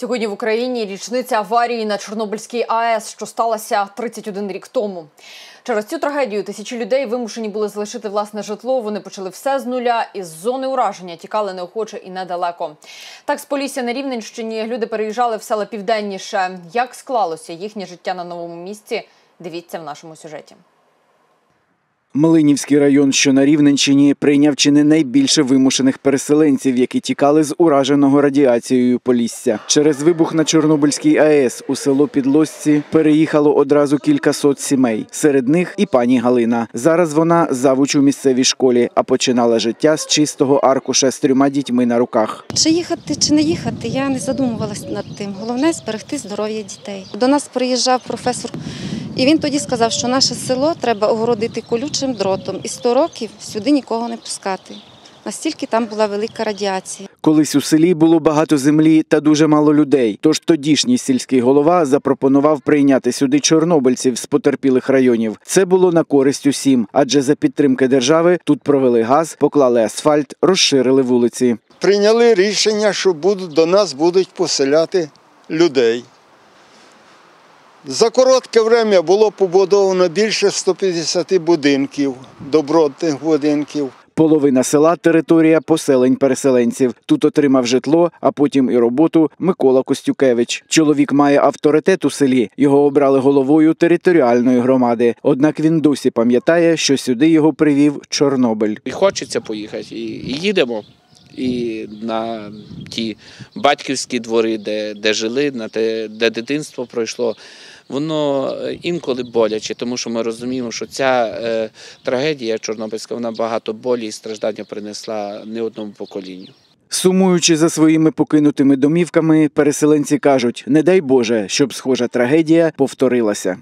Сьогодні в Україні річниця аварії на Чорнобильській АЕС, що сталася 31 рік тому. Через цю трагедію тисячі людей вимушені були залишити власне житло. Вони почали все з нуля із зони ураження, тікали неохоче і недалеко. Так з Полісся на Рівненщині люди переїжджали в села південніше. Як склалося їхнє життя на новому місці? Дивіться в нашому сюжеті. Млинівський район, що на Рівненщині, прийняв чи не найбільше вимушених переселенців, які тікали з ураженого радіацією Полісся. Через вибух на Чорнобильській АЕС у село Підлосці переїхало одразу кількасот сімей. Серед них і пані Галина. Зараз вона завуч у місцевій школі, а починала життя з чистого аркуша з трьома дітьми на руках. Чи їхати, чи не їхати, я не задумувалась над тим. Головне зберегти здоров'я дітей. До нас приїжджав професор, і він тоді сказав, що наше село треба огородити колючим дротом і 100 років сюди нікого не пускати. Настільки там була велика радіація. Колись у селі було багато землі та дуже мало людей. Тож тодішній сільський голова запропонував прийняти сюди чорнобильців з потерпілих районів. Це було на користь усім, адже за підтримки держави тут провели газ, поклали асфальт, розширили вулиці. прийняли рішення, що будуть, до нас будуть поселяти людей. За коротке время було побудовано більше 150 будинків, добротних будинків. Половина села територія поселень переселенців. Тут отримав житло, а потім і роботу Микола Костюкевич. Чоловік має авторитет у селі. Його обрали головою територіальної громади. Однак він досі пам'ятає, що сюди його привів Чорнобиль. І хочеться поїхати, і, і їдемо. І на ті батьківські двори, де, де жили, на те, де дитинство пройшло, воно е, інколи боляче, тому що ми розуміємо, що ця е, трагедія Чорнобильська вона багато болі і страждання принесла не одному поколінню. Сумуючи за своїми покинутими домівками, переселенці кажуть: не дай Боже, щоб схожа трагедія повторилася.